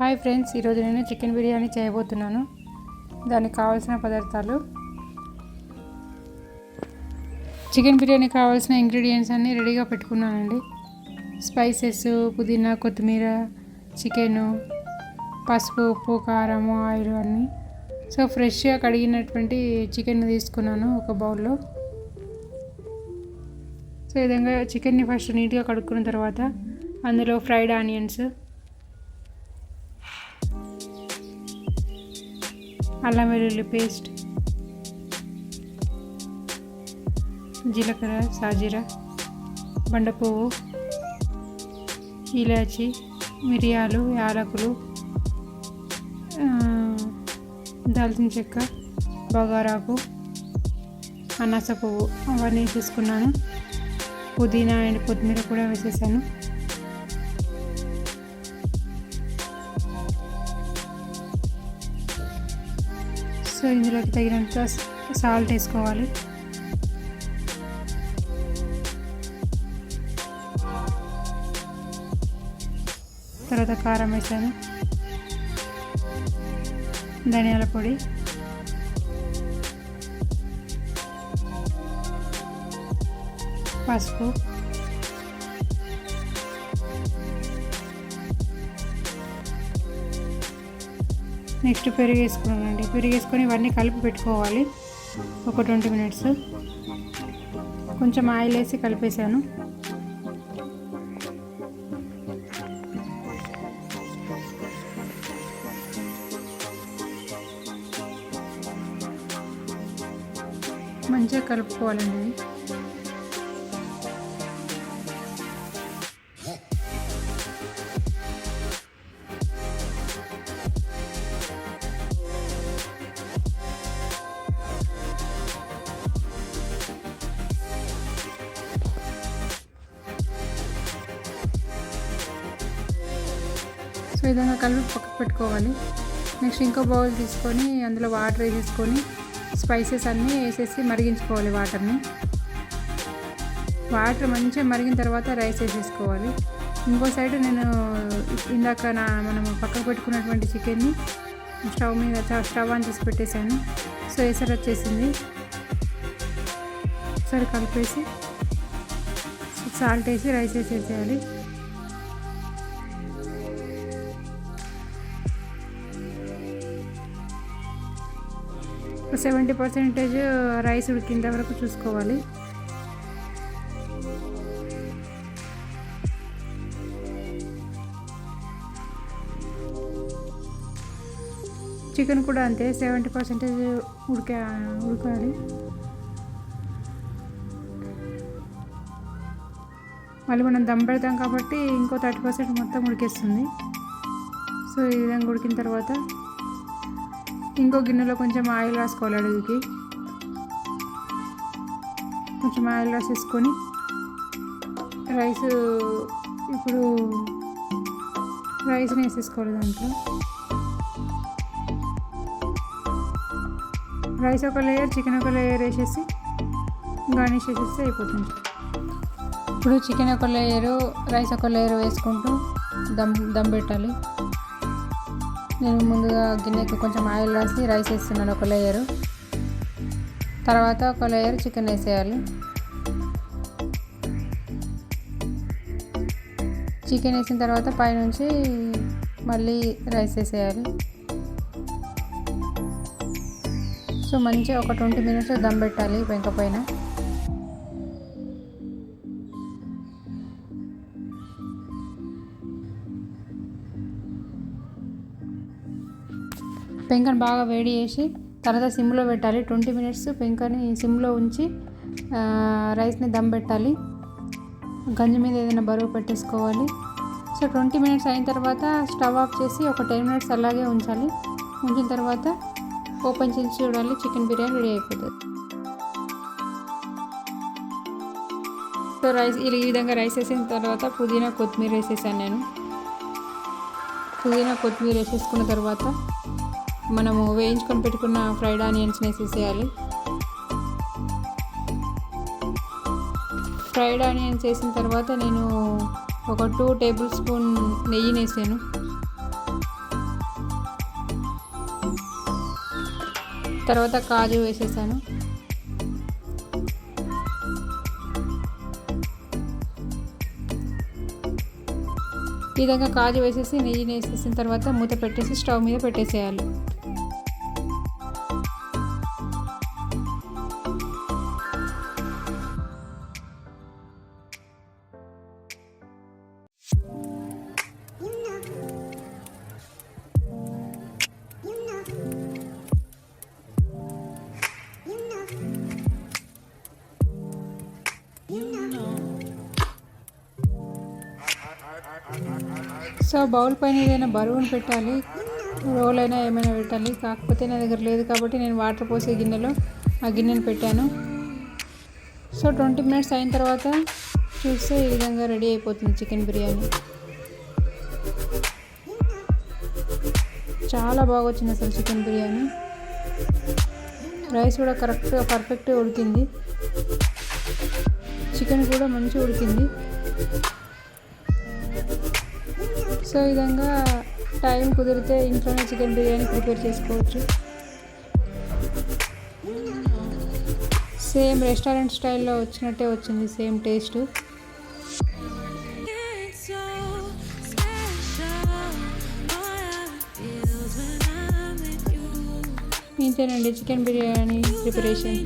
Hi friends ఈరోజు నేను chicken biryani చేయబోతున్నాను. దానికి కావాల్సిన పదార్థాలు. చికెన్ బిర్యానీ కావాల్సిన ఇంగ్రీడియంట్స్ అన్నీ రెడీగా పెట్టుకున్నానండి. స్పైసెస్ పుదీనా కొత్తిమీర చికెను పసుపు ఉప్పు కారం ఆయిల్ అన్నీ. సో ఫ్రెష్గా కడిగినటువంటి చికెన్ తీసుకున్నాను ఒక బౌల్లో. సో ఈ విధంగా చికెన్ని ఫస్ట్ నీట్గా కడుక్కున్న తర్వాత అందులో ఫ్రైడ్ ఆనియన్స్ అల్లం వెల్లుల్లి పేస్ట్ జీలకర్ర సాజీరా బండ పువ్వు ఇలాచి మిరియాలు యాలకులు దాల్చిన చెక్క బగారాకు అనాస పువ్వు అవన్నీ తీసుకున్నాను. పుదీనా అండ్ కొత్తిమీర కూడా వేసేసాను. సో ఇందులోకి తగినంత సాల్ట్ వేసుకోవాలి. తర్వాత కారం వేసాను. ధనియాల పొడి. పసుపు. నెక్స్ట్ పెరుగు వేసుకున్నానండి పెరుగు వేసుకొని ఇవన్నీ కలిపి పెట్టుకోవాలి. ఒక ట్వంటీ మినిట్స్. కొంచెం ఆయిల్ వేసి కలిపేసాను మంచిగా కలుపుకోవాలండి. సో ఈ విధంగా కలిపి పక్కకు పెట్టుకోవాలి. నెక్స్ట్ ఇంకో బౌల్ తీసుకొని అందులో వాటర్ వేసేసుకొని స్పైసెస్ అన్నీ వేసేసి మరిగించుకోవాలి వాటర్ని. వాటర్ మంచిగా మరిగిన తర్వాత రైస్ వేసేసుకోవాలి. ఇంకో సైడ్ నేను ఇందాక నా మనం పక్కకు పెట్టుకున్నటువంటి చికెన్ని స్టవ్ మీద స్టవ్ ఆన్ చేసి పెట్టేశాను. సో ఎసరు వచ్చేసింది. ఒకసారి కలిపేసి సాల్ట్ వేసి రైస్ వేసేసేయాలి. సెవెంటీ పర్సెంటేజ్ రైస్ ఉడికింత వరకు చూసుకోవాలి. చికెన్ కూడా అంతే సెవెంటీ పర్సెంటేజ్ ఉడికా ఉడకాలి. మళ్ళీ మనం దమ్ పెడతాం కాబట్టి ఇంకో థర్టీ పర్సెంట్ మొత్తం ఉడికేస్తుంది. సో ఈ విధంగా ఉడికిన తర్వాత ఇంకో గిన్నెలో కొంచెం ఆయిల్ రాసుకోవాలి అడుగుకి. కొంచెం ఆయిల్ రాసేసుకొని రైస్ ఇప్పుడు రైస్ని వేసేసుకోవాలి దాంట్లో. రైస్ ఒక లేయర్ చికెన్ ఒక లేయర్ వేసేసి గార్నిష్ చేసేస్తే అయిపోతుంది. ఇప్పుడు చికెన్ ఒక లేయరు రైస్ ఒక లేయర్ వేసుకుంటూ దమ్ దమ్ పెట్టాలి. నేను ముందుగా గిన్నెకి కొంచెం ఆయిల్ రాసి రైస్ వేస్తున్నాను ఒక లేయరు తర్వాత ఒక లేయర్ చికెన్ వేసేయాలి. చికెన్ వేసిన తర్వాత పైనుంచి మళ్ళీ రైస్ వేసేయాలి. సో మంచిగా ఒక ట్వంటీ మినిట్స్ దమ్ పెట్టాలి పెంక పైన పెంకను బాగా వేడి చేసి తర్వాత సిమ్లో పెట్టాలి. ట్వంటీ మినిట్స్ పెంకని సిమ్లో ఉంచి రైస్ని దమ్ పెట్టాలి. గంజి మీద ఏదైనా బరువు పెట్టేసుకోవాలి. సో ట్వంటీ మినిట్స్ అయిన తర్వాత స్టవ్ ఆఫ్ చేసి ఒక టెన్ మినిట్స్ అలాగే ఉంచాలి. ఉంచిన తర్వాత ఓపెన్ చేసి చూడాలి. చికెన్ బిర్యానీ రెడీ అయిపోతుంది. సో రైస్ ఈ విధంగా రైస్ వేసిన తర్వాత పుదీనా కొత్తిమీర వేసేసాను నేను. పుదీనా కొత్తిమీర వేసేసుకున్న తర్వాత మనము వేయించుకొని పెట్టుకున్న ఫ్రైడ్ ఆనియన్స్ని వేసేసేయాలి. ఫ్రైడ్ ఆనియన్స్ వేసిన తర్వాత నేను ఒక టూ టేబుల్ స్పూన్ నెయ్యి వేసాను. తర్వాత కాజు వేసేసాను. ఈ విధంగా కాజు వేసేసి నెయ్యిని వేసేసిన తర్వాత మూత పెట్టేసి స్టవ్ మీద పెట్టేసేయాలి. సో బౌల్ పైన ఏదైనా బరువును పెట్టాలి రోల్ అయినా ఏమైనా పెట్టాలి కాకపోతే నా దగ్గర లేదు కాబట్టి నేను వాటర్ పోసే గిన్నెలో ఆ గిన్నెను పెట్టాను. సో ట్వంటీ మినిట్స్ అయిన తర్వాత చూస్తే ఈ విధంగా రెడీ అయిపోతుంది చికెన్ బిర్యానీ. చాలా బాగా వచ్చింది అసలు చికెన్ బిర్యానీ. రైస్ కూడా కరెక్ట్గా పర్ఫెక్ట్గా ఉడికింది. చికెన్ కూడా మంచిగా ఉడికింది. సో ఈ విధంగా టైం కుదిరితే ఇంట్లోనే చికెన్ బిర్యానీ ప్రిపేర్ చేసుకోవచ్చు. సేమ్ రెస్టారెంట్ స్టైల్లో వచ్చినట్టే వచ్చింది సేమ్ టేస్ట్. ఇంతేనండి చికెన్ బిర్యానీ ప్రిపరేషన్.